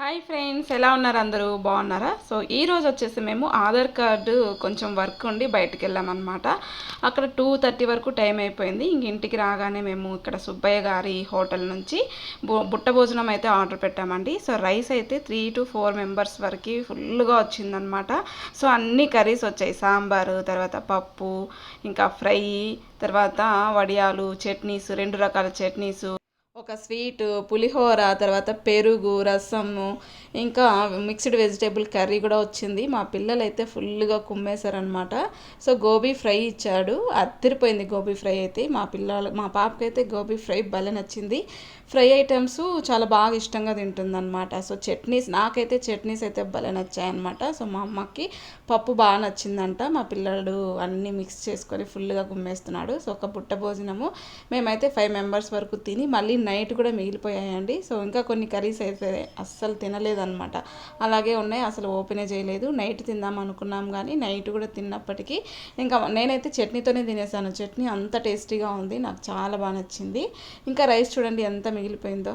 Hi friends ఎలా ఉన్నారు అందరూ? బాగున్నారా? సో ఈరోజు వచ్చేసి మేము ఆధార్ కార్డు కొంచెం వర్క్ ఉండి బయటకు వెళ్ళామన్నమాట. అక్కడ టూ థర్టీ వరకు టైం అయిపోయింది. ఇంక ఇంటికి రాగానే మేము ఇక్కడ సుబ్బయ్య గారి హోటల్ నుంచి బుట్ట భోజనం అయితే ఆర్డర్ పెట్టామండి. సో రైస్ అయితే త్రీ టు ఫోర్ మెంబర్స్ వరకు ఫుల్గా వచ్చిందనమాట సో అన్ని కర్రీస్ వచ్చాయి. సాంబారు తర్వాత పప్పు ఇంకా ఫ్రై తర్వాత వడియాలు చట్నీస్ రెండు రకాల చట్నీసు. ఒక స్వీట్ పులిహోర తర్వాత పెరుగు రసము ఇంకా మిక్స్డ్ వెజిటేబుల్ కర్రీ కూడా వచ్చింది. మా పిల్లలు అయితే ఫుల్గా కుమ్మేశారనమాట సో గోబీ ఫ్రై ఇచ్చాడు. అద్దరిపోయింది గోబీ ఫ్రై అయితే. మా పిల్లలు మా పాపకైతే గోబీ ఫ్రై భలే నచ్చింది. ఫ్రై ఐటమ్స్ చాలా బాగా ఇష్టంగా తింటుందన్నమాట. సో చట్నీస్ నాకైతే చట్నీస్ అయితే భలే నచ్చాయన్నమాట. సో మా అమ్మకి పప్పు బాగా నచ్చిందంట. మా పిల్లడు అన్నీ మిక్స్ చేసుకొని ఫుల్గా కుమ్మేస్తున్నాడు. సో ఒక బుట్ట భోజనము. మేమైతే ఫైవ్ మెంబర్స్ వరకు తిని మళ్ళీ నైట్ నైట్ కూడా మిగిలిపోయాయండి. సో ఇంకా కొన్ని కర్రీస్ అయితే అస్సలు తినలేదన్నమాట. అలాగే ఉన్నాయి అసలు ఓపెనే చేయలేదు. నైట్ తిందాం అనుకున్నాం కానీ నైట్ కూడా తిన్నప్పటికీ ఇంకా నేనైతే చట్నీతోనే తినేసాను. చట్నీ అంత టేస్టీగా ఉంది నాకు చాలా బాగా నచ్చింది. ఇంకా రైస్ చూడండి ఎంత మిగిలిపోయిందో.